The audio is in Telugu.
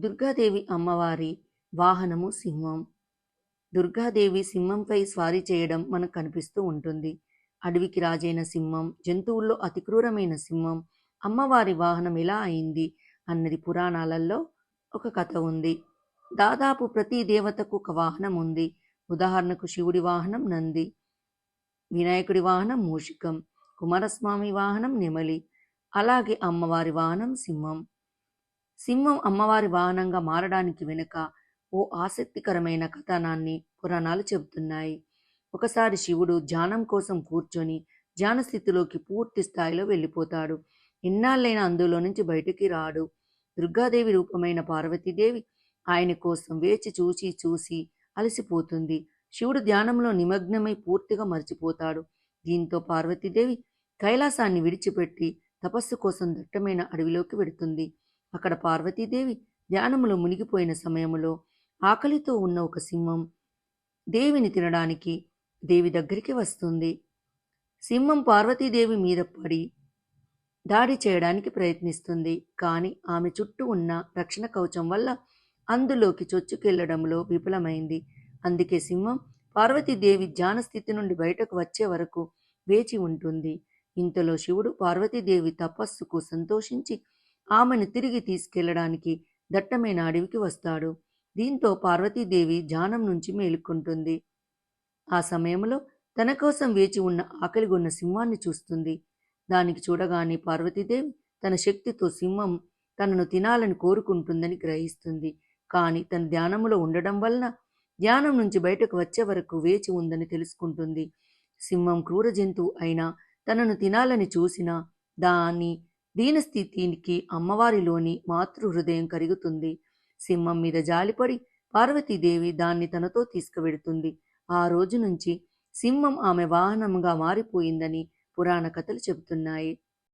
దుర్గాదేవి అమ్మవారి వాహనము సింహం. దుర్గాదేవి సింహంపై స్వారీ చేయడం మనకు కనిపిస్తూ ఉంటుంది. అడవికి రాజైన సింహం జంతువుల్లో అతి క్రూరమైన సింహం అమ్మవారి వాహనం ఎలా అయింది అన్నది పురాణాలలో ఒక కథ ఉంది. దాదాపు ప్రతి దేవతకు ఒక వాహనం ఉంది. ఉదాహరణకు శివుడి వాహనం నంది వినాయకుడి వాహనం మూషికం కుమారస్వామి వాహనం నెమలి అలాగే అమ్మవారి వాహనం సింహం. సింహం అమ్మవారి వాహనంగా మారడానికి వెనుక ఓ ఆసక్తికరమైన కథనాన్ని పురాణాలు చెబుతున్నాయి. ఒకసారి శివుడు ధ్యానం కోసం కూర్చొని ధ్యాన స్థితిలోకి పూర్తి స్థాయిలో వెళ్ళిపోతాడు. ఎన్నాళ్ళైన అందులో నుంచి బయటికి రాడు. దుర్గాదేవి రూపమైన పార్వతీదేవి ఆయన కోసం వేచి చూసి చూసి అలసిపోతుంది. శివుడు ధ్యానంలో నిమగ్నమై పూర్తిగా మర్చిపోతాడు. దీంతో పార్వతీదేవి కైలాసాన్ని విడిచిపెట్టి తపస్సు కోసం దట్టమైన అడవిలోకి వెడుతుంది. అక్కడ పార్వతీదేవి ధ్యానములో మునిగిపోయిన సమయంలో ఆకలితో ఉన్న ఒక సింహం దేవిని తినడానికి దేవి దగ్గరికి వస్తుంది. సింహం పార్వతీదేవి మీద పడి దాడి చేయడానికి ప్రయత్నిస్తుంది. కానీ ఆమె చుట్టూ ఉన్న రక్షణ కవచం వల్ల అందులోకి చొచ్చుకెళ్ళడంలో విఫలమైంది. అందుకే సింహం పార్వతీదేవి ధ్యాన స్థితి నుండి బయటకు వచ్చే వరకు వేచి ఉంటుంది. ఇంతలో శివుడు పార్వతీదేవి తపస్సుకు సంతోషించి ఆమెను తిరిగి తీసుకెళ్ళడానికి దట్టమైన అడవికి వస్తాడు. దీంతో పార్వతీదేవి ధ్యానం నుంచి మేలుకుంటుంది. ఆ సమయంలో తన కోసం వేచి ఉన్న ఆకలిగొన్న సింహాన్ని చూస్తుంది. దానికి చూడగానే పార్వతీదేవి తన శక్తితో సింహం తనను తినాలని కోరుకుంటుందని గ్రహిస్తుంది. కానీ తన ధ్యానములో ఉండడం వలన ధ్యానం నుంచి బయటకు వచ్చే వరకు వేచి ఉందని తెలుసుకుంటుంది. సింహం క్రూర జంతువు అయినా తనను తినాలని చూసినా దాన్ని దీనస్థితికి అమ్మవారిలోని మాతృ హృదయం కరుగుతుంది. సింహం మీద జాలిపడి పార్వతీదేవి దాన్ని తనతో తీసుకువెడుతుంది. ఆ రోజు నుంచి సింహం ఆమె వాహనంగా మారిపోయిందని పురాణ కథలు చెబుతున్నాయి.